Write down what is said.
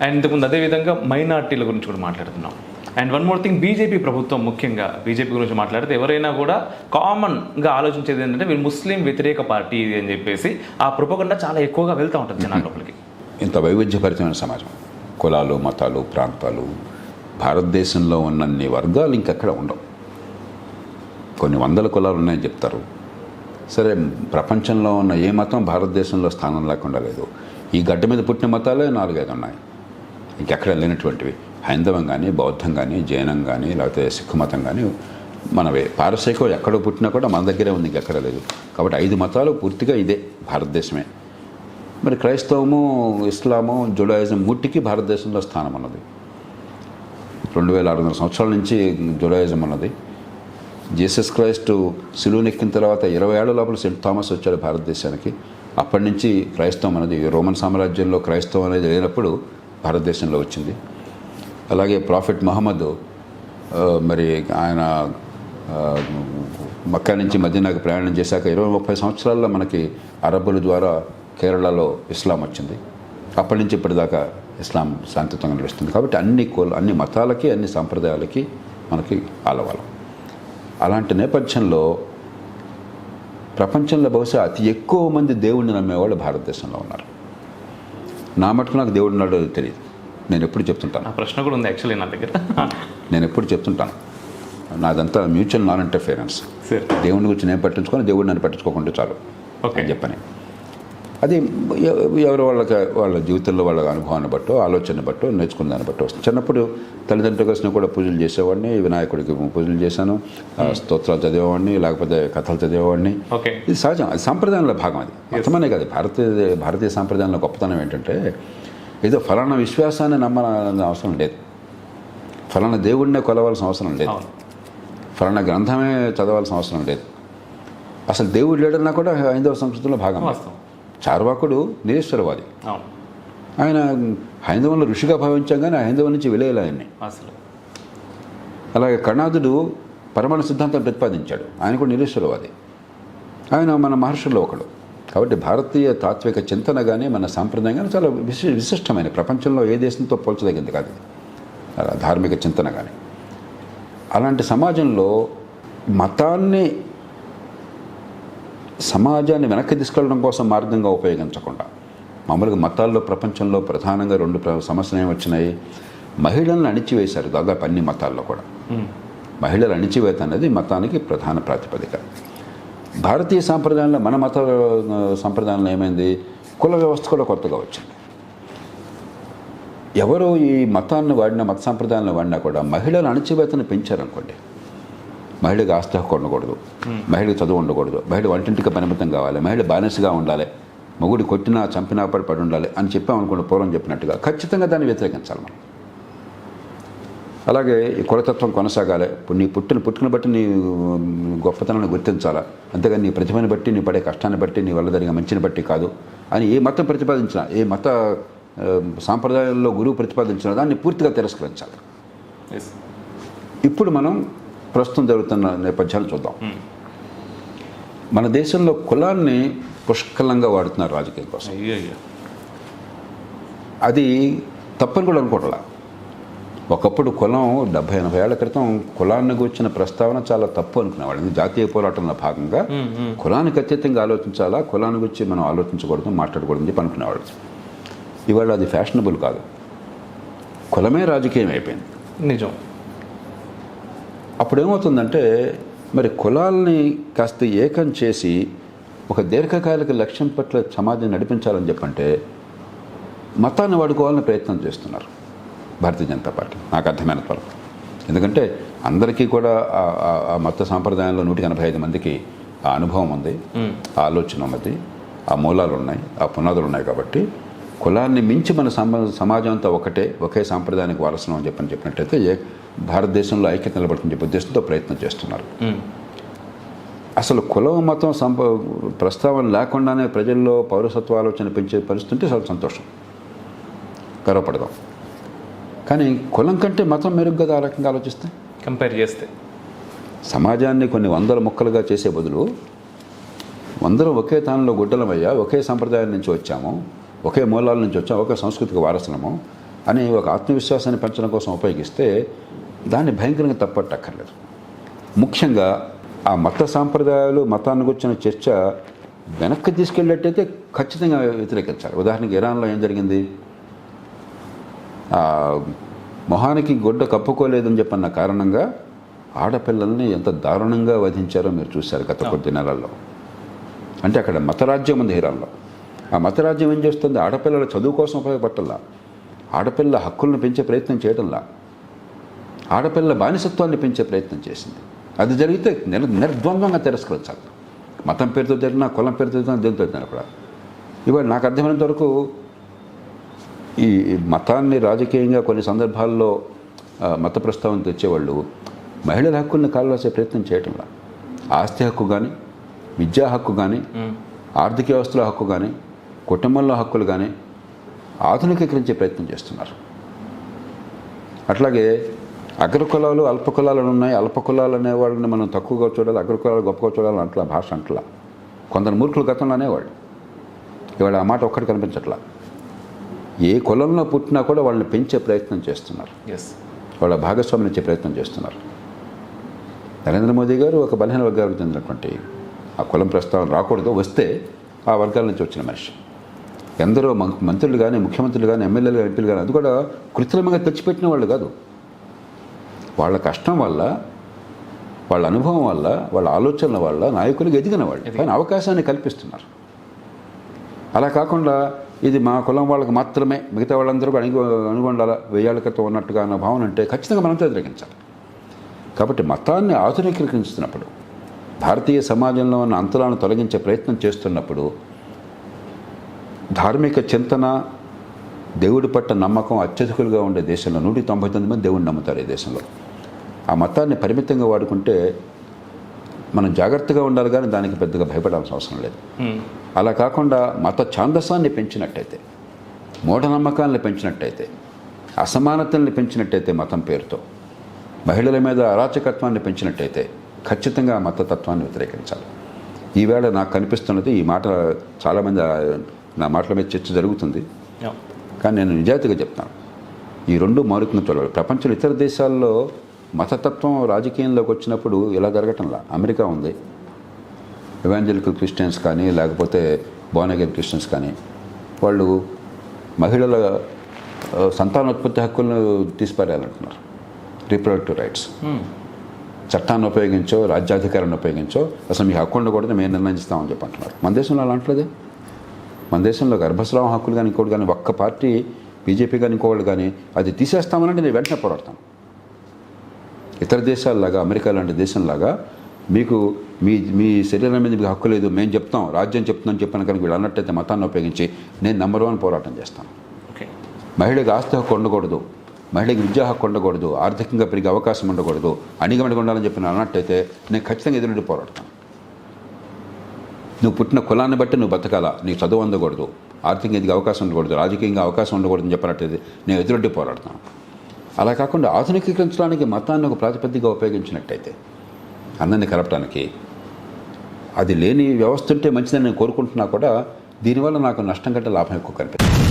And ఇంతకుముందు అదేవిధంగా మైనార్టీల గురించి కూడా మాట్లాడుతున్నాం. And one more thing BJP ప్రభుత్వం ముఖ్యంగా బీజేపీ గురించి మాట్లాడితే ఎవరైనా కూడా కామన్గా ఆలోచించేది ఏంటంటే వీళ్ళు ముస్లిం వ్యతిరేక పార్టీ ఇది అని చెప్పేసి ఆ ప్రొపగండా చాలా ఎక్కువగా వెళ్తూ ఉంటుంది జనాల లోపలికి. ఇంత వైవిధ్యభరితమైన సమాజం. కులాలు మతాలు ప్రాంతాలు భారతదేశంలో ఉన్నన్ని వర్గాలు ఇంకెక్కడ ఉండవు. కొన్ని వందల కులాలు ఉన్నాయని చెప్తారు. సరే ప్రపంచంలో ఉన్న ఏ మతం భారతదేశంలో స్థానం లేకుండా లేదు. ఈ గడ్డ మీద పుట్టిన మతాలే నాలుగైదు ఉన్నాయి. ఇంకెక్కడ లేనటువంటివి హైందవం కానీ బౌద్ధం కానీ జైనం కానీ లేకపోతే సిక్కు మతం కానీ మనవే పారసైకం ఎక్కడ పుట్టినా కూడా మన దగ్గరే ఉంది ఇంకెక్కడ లేదు. కాబట్టి ఐదు మతాలు పూర్తిగా ఇదే భారతదేశమే. మరి క్రైస్తవము ఇస్లాము జుడాయిజం ముట్టికి భారతదేశంలో స్థానం ఉన్నది రెండు వేల ఆరు వందల సంవత్సరాల నుంచి జుడాయిజం ఉన్నది జీసస్ క్రైస్ట్ సిలువనెక్కిన తర్వాత ఇరవై ఏళ్ళ లోపల సెంట్ థామస్ వచ్చాడు భారతదేశానికి. అప్పటి నుంచి క్రైస్తవం అనేది రోమన్ సామ్రాజ్యంలో క్రైస్తవం అనేది లేనప్పుడు భారతదేశంలో వచ్చింది. అలాగే ప్రాఫిట్ మహమ్మద్ మరి ఆయన మక్కా నుంచి మదీనాకు ప్రయాణం చేశాక ఇరవై ముప్పై సంవత్సరాల్లో మనకి అరబ్బుల ద్వారా కేరళలో ఇస్లాం వచ్చింది. అప్పటి నుంచి ఇప్పటిదాకా ఇస్లాం శాంతియుతంగా నడుస్తుంది కాబట్టి అన్ని కుల అన్ని మతాలకి అన్ని సాంప్రదాయాలకి మనకి ఆలవాలం. అలాంటి నేపథ్యంలో ప్రపంచంలో బహుశా అతి ఎక్కువ మంది దేవుణ్ణి నమ్మేవాళ్ళు భారతదేశంలో ఉన్నారు. నా మటుకు నాకు దేవుడు ఉన్నాడో తెలియదు. నేను ఎప్పుడు చెప్తుంటాను. ప్రశ్న కూడా ఉంది యాక్చువల్లీ నా దగ్గర. నేను ఎప్పుడు చెప్తుంటాను. నాదంతా మ్యూచువల్ నాన్ ఇంటర్ఫిరెన్స్ సరే. దేవుని గురించి నేను పట్టించుకొని దేవుడు నన్ను పట్టించుకోకుండా చాలు. ఓకే. అని చెప్పని. అది ఎవరు వాళ్ళకి వాళ్ళ జీవితంలో వాళ్ళ అనుభవాన్ని బట్టో ఆలోచన బట్టో నేర్చుకున్న దాన్ని బట్టో వస్తుంది. చిన్నప్పుడు తల్లిదండ్రులు కలిసిన కూడా పూజలు చేసేవాడిని వినాయకుడికి పూజలు చేశాను స్తోత్రాలు చదివేవాడిని లేకపోతే కథలు చదివేవాడిని. ఇది సహజం అది సాంప్రదాయంలో భాగం అది. మతమనే కాదు భారతీయ భారతీయ సాంప్రదాయంలో గొప్పతనం ఏంటంటే ఏదో ఫలానా విశ్వాసాన్ని నమ్మాలన్న అవసరం లేదు. ఫలానా దేవుడినే కొలవాల్సిన అవసరం లేదు. ఫలానా గ్రంథమే చదవాల్సిన అవసరం లేదు. అసలు దేవుడు లేడన్నా కూడా హైందవ సంస్కృతిలో భాగం. చార్వాకుడు నిరీశ్వరవాది. ఆయన హైందవంలో ఋషిగా భావించాం కానీ హైందవం నుంచి విలేయాలి ఆయన్ని. అసలు. అలాగే కణాదుడు పరమాణు సిద్ధాంతం ప్రతిపాదించాడు. ఆయన కూడా నిరీశ్వరవాది. ఆయన మన మహర్షుల్లో ఒకడు. కాబట్టి భారతీయ తాత్విక చింతన కానీ మన సాంప్రదాయం కానీ చాలా విశి విశిష్టమైన. ప్రపంచంలో ఏ దేశంతో పోల్చదగింది కాదు. ధార్మిక చింతన కానీ అలాంటి సమాజంలో మతాన్ని సమాజాన్ని వెనక్కి తీసుకెళ్ళడం కోసం మార్గంగా ఉపయోగించకుండా మామూలుగా మతాల్లో ప్రపంచంలో ప్రధానంగా రెండు సమస్యలు ఏమి వచ్చినాయి? మహిళలను అణిచివేశారు దాదాపు అన్ని మతాల్లో కూడా. మహిళల అణిచివేత అనేది మతానికి ప్రధాన ప్రాతిపదిక. భారతీయ సాంప్రదాయంలో మన మత సంప్రదాయంలో ఏమైంది? కుల వ్యవస్థ కూడా కొత్తగా వచ్చింది. ఎవరు ఈ మతాన్ని వాడినా మత సాంప్రదాయాలను వాడినా కూడా మహిళల అణచివేతను పెంచారనుకోండి మహిళకి ఆస్తి హక్కు ఉండకూడదు. మహిళకి చదువు ఉండకూడదు. మహిళ వంటింటికి పరిమితం కావాలి. మహిళ బానిసగా ఉండాలి. మొగుడు కొట్టినా చంపినా పడి పడి ఉండాలి అని చెప్పామనుకోండి పూర్వం చెప్పినట్టుగా ఖచ్చితంగా దాన్ని వ్యతిరేకించాలి మనం. అలాగే ఈ కులతత్వం కొనసాగాలి. ఇప్పుడు నీ పుట్టిన పుట్టుకను బట్టి నీ గొప్పతనాన్ని గుర్తించాలా? అంతేగాని నీ ప్రతిభను బట్టి నీ పడే కష్టాన్ని బట్టి నీ వల్ల జరిగే మంచిని బట్టి కాదు. అని ఏ మతం ప్రతిపాదించినా ఏ మత సాంప్రదాయాల్లో గురువు ప్రతిపాదించినా దాన్ని పూర్తిగా తిరస్కరించాలి. ఇప్పుడు మనం ప్రస్తుతం జరుగుతున్న నేపథ్యాలు చూద్దాం. మన దేశంలో కులాన్ని పుష్కలంగా వాడుతున్నారు రాజకీయం కోసం. అది తప్పని కూడా అనుకోవట్లా ఒకప్పుడు కులం డెబ్బై ఎనభై ఏళ్ళ క్రితం కులాన్ని గురించిన ప్రస్తావన చాలా తప్పు అనుకునేవాళ్ళు. జాతీయ పోరాటంలో భాగంగా. కులానికి అత్యధికంగా ఆలోచించాలా కులాన్ని గురించి మనం ఆలోచించకూడదు మాట్లాడకూడదు అని చెప్పి అనుకునేవాళ్ళు. ఇవాళ అది ఫ్యాషనబుల్ కాదు. కులమే రాజకీయం అయిపోయింది. నిజం. అప్పుడు ఏమవుతుందంటే మరి కులాల్ని కాస్త ఏకం చేసి ఒక దీర్ఘకాలిక లక్ష్యం పట్ల సమాజం నడిపించాలని చెప్పంటే మతాన్ని వాడుకోవాలని ప్రయత్నం చేస్తున్నారు భారతీయ జనతా పార్టీ నాకు అర్థమైన వరకు ఎందుకంటే అందరికీ కూడా ఆ- మత సాంప్రదాయంలో నూటికి ఎనభై ఐదు మందికి ఆ అనుభవం ఉంది. ఆ ఆలోచన ఉన్నది ఆ మూలాలు ఉన్నాయి ఆ పునాదులు ఉన్నాయి కాబట్టి కులాన్ని మించి మన సమ సమాజం అంతా ఒకటే ఒకే సాంప్రదాయానికి వారసులం అని చెప్పని చెప్పినట్టయితే ఏ భారతదేశంలో ఐక్యత నిలబడుతుంది చెప్పే ఉద్దేశంతో ప్రయత్నం చేస్తున్నారు. అసలు కులం మతం సంప ప్రస్తావన లేకుండానే ప్రజల్లో పౌరసత్వ ఆలోచన పెంచే పరిస్థితి ఉంటే చాలా సంతోషం. గర్వపడదాం. కానీ కులం కంటే మతం మెరుగ్గా ఆ రకంగా ఆలోచిస్తే? కంపేర్ చేస్తే. సమాజాన్ని కొన్ని వందల ముక్కలుగా చేసే బదులు అందరం ఒకే తానంలో గుడ్డలమయ్యా ఒకే సంప్రదాయం నుంచి వచ్చాము ఒకే మూలాల నుంచి వచ్చాము ఒకే సంస్కృతిక వారసులము అని ఒక ఆత్మవిశ్వాసాన్ని పెంచడం కోసం ఉపయోగిస్తే దాన్ని భయంకరంగా తప్పట్టక్కర్లేదు. ముఖ్యంగా ఆ మత సాంప్రదాయాలు మతాన్ని గురించిన చర్చ వెనక్కి తీసుకెళ్ళేట్టయితే ఖచ్చితంగా వ్యతిరేకించాలి. ఉదాహరణకి ఇరాన్లో ఏం జరిగింది? మొహానికి గుడ్డ కప్పుకోలేదని చెప్పన్న కారణంగా ఆడపిల్లల్ని ఎంత దారుణంగా వధించారో మీరు చూశారు గత కొద్ది నెలల్లో. అంటే అక్కడ మతరాజ్యం ఉంది ఇరాన్లో. ఆ మతరాజ్యం ఏం చేస్తుంది? ఆడపిల్లల చదువు కోసం ఉపయోగపట్టల్లా ఆడపిల్ల హక్కులను పెంచే ప్రయత్నం చేయడంలా ఆడపిల్ల బానిసత్వాన్ని పెంచే ప్రయత్నం చేసింది. అది జరిగితే నిర్ నిర్ద్వంద్వంగా తిరస్కరించాలి. మతం పేరుతో జరిగినా కులం పేరుతో జరిగినా దేనితో జరిగినా కూడా. ఇవాళ నాకు అర్థమైనంత వరకు ఈ మతాన్ని రాజకీయంగా కొన్ని సందర్భాల్లో మత ప్రస్తావన తెచ్చేవాళ్ళు మహిళల హక్కుల్ని కాలరాసే ప్రయత్నం చేయటంలా? ఆస్తి హక్కు కానీ విద్యా హక్కు కానీ ఆర్థిక వ్యవస్థలో హక్కు కానీ కుటుంబంలో హక్కులు కానీ ఆధునికీకరించే ప్రయత్నం చేస్తున్నారు. అట్లాగే అగ్రకులాలు అల్పకులాలు ఉన్నాయి. అల్పకులాలు అనే వాళ్ళని మనం తక్కువగా చూడాలి అగ్రకులాలు గొప్పగా చూడాలి అంటలా భాష అంటలా. కొందరు మూర్ఖులు గతంలో అనేవాళ్ళు. ఇవాళ ఆ మాట ఒక్కటి కనిపించట్లా. ఏ కులంలో పుట్టినా కూడా వాళ్ళని పెంచే ప్రయత్నం చేస్తున్నారు. ఎస్ వాళ్ళ భాగస్వామ్యం ఇచ్చే ప్రయత్నం చేస్తున్నారు. నరేంద్ర మోదీ గారు ఒక బలహీన వర్గాలకు చెందినటువంటి ఆ కులం ప్రస్తావన రాకూడదు వస్తే ఆ వర్గాల నుంచి వచ్చిన మనిషి. ఎందరో మంత్రులు కానీ ముఖ్యమంత్రులు కానీ ఎమ్మెల్యేలు ఎంపీలు కానీ అది కూడా కృత్రిమంగా తెచ్చిపెట్టిన వాళ్ళు కాదు. వాళ్ళ కష్టం వల్ల వాళ్ళ అనుభవం వల్ల వాళ్ళ ఆలోచనల వల్ల నాయకులకు ఎదిగిన వాళ్ళు. కానీ అవకాశాన్ని కల్పిస్తున్నారు. అలా కాకుండా ఇది మా కులం వాళ్ళకి మాత్రమే మిగతా వాళ్ళందరూ కూడా అణిగి అనుగుండాల వెయ్యాళ్ళ క్రితం ఉన్నట్టుగా అన్న భావన అంటే ఖచ్చితంగా మనం వ్యతిరేకించాలి కాబట్టి మతాన్ని ఆధునీకరించుతున్నప్పుడు భారతీయ సమాజంలో ఉన్న అంతరాలను తొలగించే ప్రయత్నం చేస్తున్నప్పుడు ధార్మిక చింతన దేవుడి పట్ల నమ్మకం అత్యధికులుగా ఉండే దేశంలో నూట తొంభై తొమ్మిది మంది దేవుడిని నమ్ముతారు ఈ దేశంలో. ఆ మతాన్ని పరిమితంగా వాడుకుంటే మనం జాగ్రత్తగా ఉండాలి కానీ దానికి పెద్దగా భయపడాల్సిన అవసరం లేదు. అలా కాకుండా మత ఛాందసాన్ని పెంచినట్టయితే మూఢనమ్మకాలను పెంచినట్టయితే అసమానతల్ని పెంచినట్టయితే మతం పేరుతో మహిళల మీద అరాచకత్వాన్ని పెంచినట్టయితే ఖచ్చితంగా మతతత్వాన్ని వ్యతిరేకించాలి. ఈవేళ నాకు కనిపిస్తున్నది ఈ మాట చాలామంది నా మాటల మీద చర్చ జరుగుతుంది. కానీ నేను నిజాయితీగా చెప్తాను. ఈ రెండు మారుతున్న చూడాలి ప్రపంచంలో ఇతర దేశాల్లో మతతత్వం రాజకీయంలోకి వచ్చినప్పుడు ఇలా జరగటంలా? అమెరికా ఉంది. ఎవాంజలికల్ క్రిస్టియన్స్ కానీ లేకపోతే బోనగల్ క్రిస్టియన్స్ కానీ వాళ్ళు మహిళల సంతానోత్పత్తి హక్కులను తీసిపారేయాలంటున్నారు. Reproductive rights. చట్టాన్ని ఉపయోగించో రాజ్యాధికారాన్ని ఉపయోగించో అసలు మీకు హక్కు ఉండకూడదు మేము నిర్ణయిస్తామని చెప్పి అంటున్నారు మన దేశంలో అలా అంటలేదే? మన దేశంలో గర్భస్రావం హక్కులు కానీ ఇంకోటి కానీ ఒక్క పార్టీ బీజేపీ కానీ ఇంకోళ్ళు కానీ అది తీసేస్తామనంటే నేను వెంటనే పోరాడతాను ఇతర దేశాల్లాగా అమెరికా లాంటి దేశంలాగా మీకు మీ మీ శరీరం మీద మీకు హక్కు లేదు మేము చెప్తాం రాజ్యం చెప్తున్నాం చెప్పాను కనుక వీళ్ళు అన్నట్టయితే మతాన్ని ఉపయోగించి నేను నెంబర్ వన్ పోరాటం చేస్తాను. ఓకే. మహిళకి ఆస్తి హక్కు ఉండకూడదు మహిళకి విద్యా హక్కు ఉండకూడదు ఆర్థికంగా పెరిగే అవకాశం ఉండకూడదు అణిగమణిగా ఉండాలని చెప్పిన అన్నట్టయితే నేను ఖచ్చితంగా ఎదురుండి పోరాడతాను. నువ్వు పుట్టిన కులాన్ని బట్టి నువ్వు బతకాలా. నీకు చదువు అందకూడదు. ఆర్థికంగా ఎదిగే అవకాశం ఉండకూడదు. రాజకీయంగా అవకాశం ఉండకూడదు చెప్పినట్టయితే నేను ఎదురొడ్డి పోరాడతాను అలా కాకుండా ఆధునికీకరించడానికి మతాన్ని ఒక ప్రాతిపదికగా ఉపయోగించినట్టయితే అందరినీ కలపడానికి అది లేని వ్యవస్థ ఉంటే మంచిదని నేను కోరుకుంటున్నా కూడా దీనివల్ల నాకు నష్టం కంటే లాభం ఎక్కువ కనిపిస్తుంది.